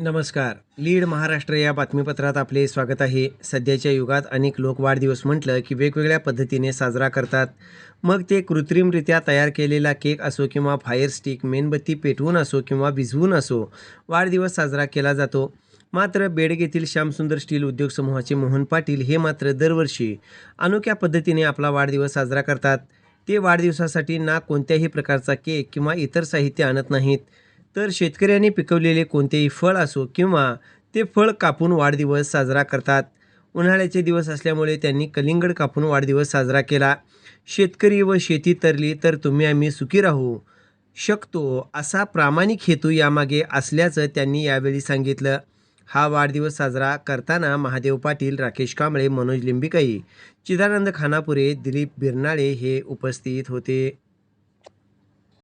नमस्कार. लीड महाराष्ट्र या बातमीपत्रात आपले स्वागत आहे. सध्याच्या युगात अनेक लोक वाढदिवस म्हटलं की वेगवेगळ्या पद्धतीने साजरा करतात. मग ते कृत्रिमरित्या तयार केलेला केक असो किंवा फायर स्टिक मेणबत्ती पेटवून असो किंवा भिजवून असो वाढदिवस साजरा केला जातो. मात्र बेडग येथील श्यामसुंदर स्टील उद्योग समूहाचे मोहन पाटील हे मात्र दरवर्षी अनोख्या पद्धतीने आपला वाढदिवस साजरा करतात. ते वाढदिवसासाठी ना कोणत्याही प्रकारचा केक किंवा इतर साहित्य आणत नाहीत. तर शेतकऱ्यांनी पिकवलेले कोणतेही फळ असो किंवा ते फळ कापून वाढदिवस साजरा करतात. उन्हाळ्याचे दिवस असल्यामुळे त्यांनी कलिंगड कापून वाढदिवस साजरा केला. शेतकरी व शेती तरली तर तुम्ही आम्ही सुखी राहू शकतो असा प्रामाणिक हेतू यामागे असल्याचं त्यांनी यावेळी सांगितलं. हा वाढदिवस साजरा करताना महादेव पाटील राकेश कांबळे मनोज लिंबिकाई चिदानंद खानापुरे दिलीप बिरनाळे हे उपस्थित होते.